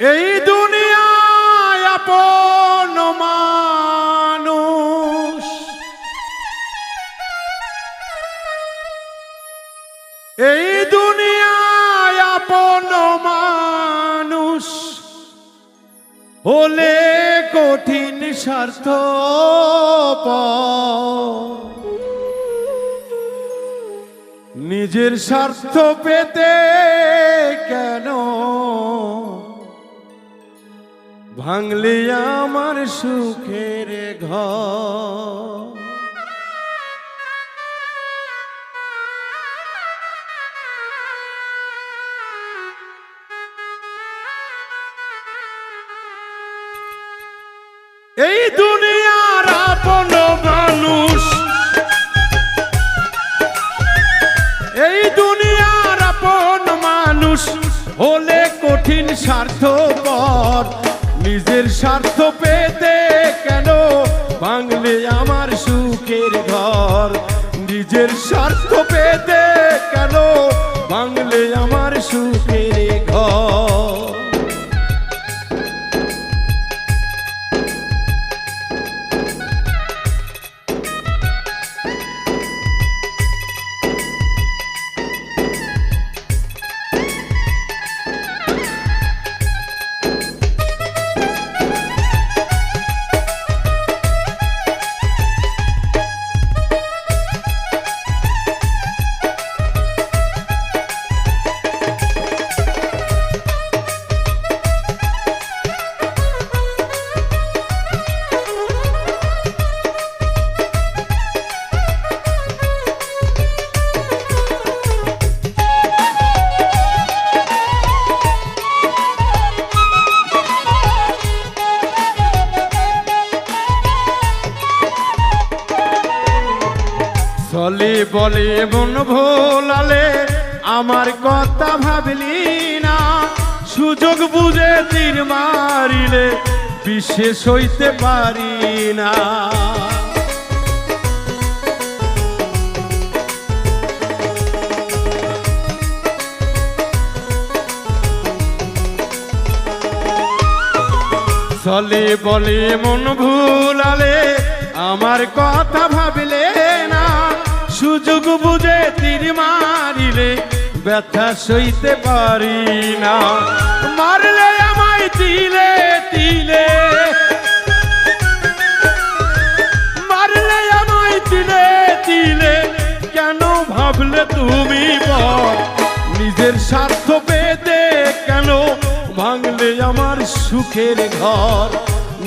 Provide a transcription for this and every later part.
এই দুনিয়ায় আপন মানুষ। এই দুনিয়ায় আপন মানুষ হলে কঠিন স্বার্থ নিজের স্বার্থ পেতে কেন ভাঙলে আমার সুখের ঘর। এই দুনিয়ার আপন মানুষ। এই দুনিয়ার আপন মানুষ হলে কঠিন স্বার্থপর। নিজের স্বার্থ পেতে কেন? বাংলে আমার সুখের ঘর। নিজের স্বার্থ পেতে কেন? বাংলে আমার সুখের বলে মন ভোলালে আমার কথা ভাবলি না। সুযোগ বুঝে তীর মারিলে বিশেষ হইতে পারি না। চলে বলে মন ভুলালে আমার কথা ভাবলে সুযোগ বুঝে তীর মারিলে ব্যথা সইতে পারি না। মারলে আমায় তিলে তিলে। মারলে আমায় তিলে তিলে। কেন ভাবলে তুমি বল নিজের স্বার্থ পেতে কেন ভাঙলে আমার সুখের ঘর?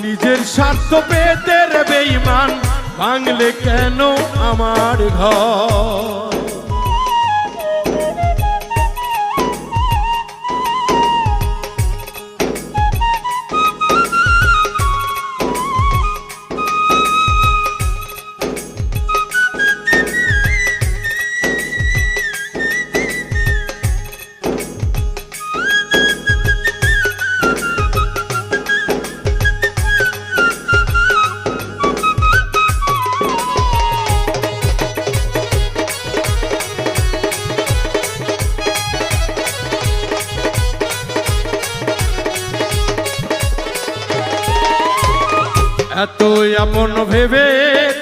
নিজের স্বার্থ পেতে রে বেঈমান ভাঙলে কেন আমার ঘর? এতই আপন ভেবে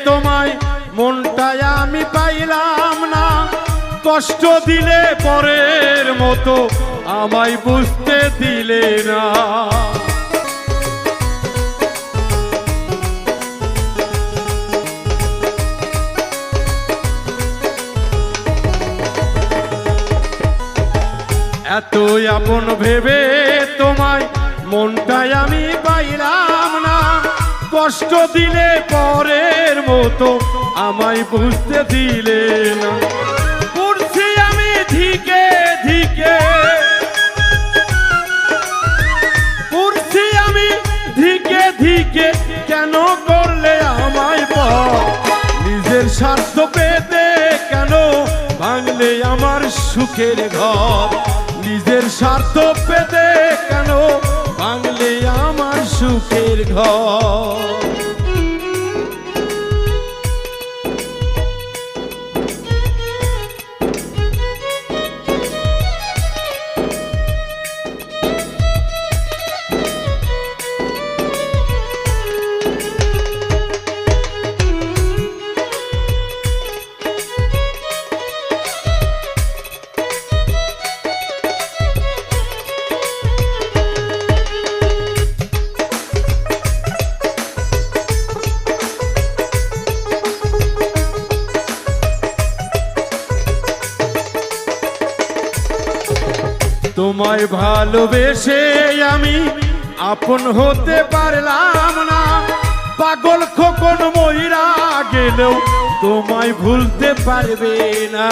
তোমায় মনটায় আমি পাইলাম না। কষ্ট দিলে পরের মতো আমায় বুঝতে দিলে না। এতই আপন ভেবে তোমায় মনটায় আমি পাইলাম কষ্ট দিলে পরের মতো আমায় বুঝতে দিলে না। পড়ছি আমি ধিকে ধিকে। পড়ছি আমি ধিকে ধিকে কেন করলে আমায় পর নিজের স্বার্থ পেতে কেন ভাঙলে আমার সুখের ঘর? নিজের স্বার্থ পেতে কেন সুখের ঘর। তোমায় ভালোবেসে আমি আপন হতে পারলাম না। পাগল খোকন ময়রা গেলেও তোমায় ভুলতে পারবে না।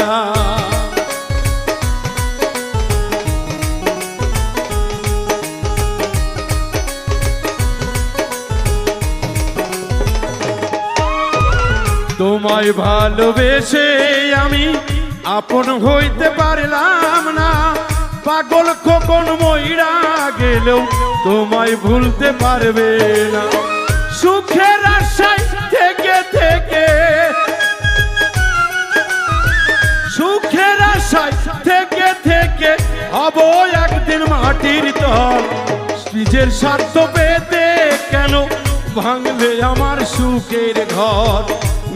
তোমায় ভালোবেসে আমি আপন হইতে পারলাম না। পাগল খোকন ময়রা গেলেও তোমায় ভুলতে পারবে না। সুখের আশায় থেকে থেকে, সুখের আশায় থেকে থেকে হব একদিন মাটির তল। নিজের স্বার্থ পেতে কেন ভাঙলে আমার সুখের ঘর?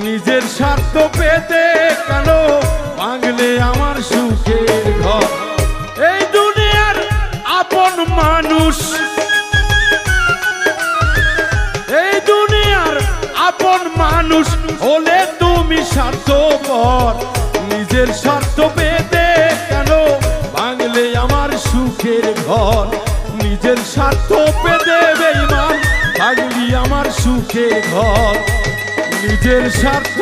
নিজের স্বার্থ পেতে কেন ভাঙলে আমার সুখের ঘর? মানুষ। এই দুনিয়ার আপন মানুষ হলে তুমি স্বার্থপর। নিজের স্বার্থ পেতে কেন? ভাঙলে আমার সুখের ঘর। নিজের স্বার্থ পেতে বেইমান ভাঙলি আমার সুখের ঘর। নিজের স্বার্থ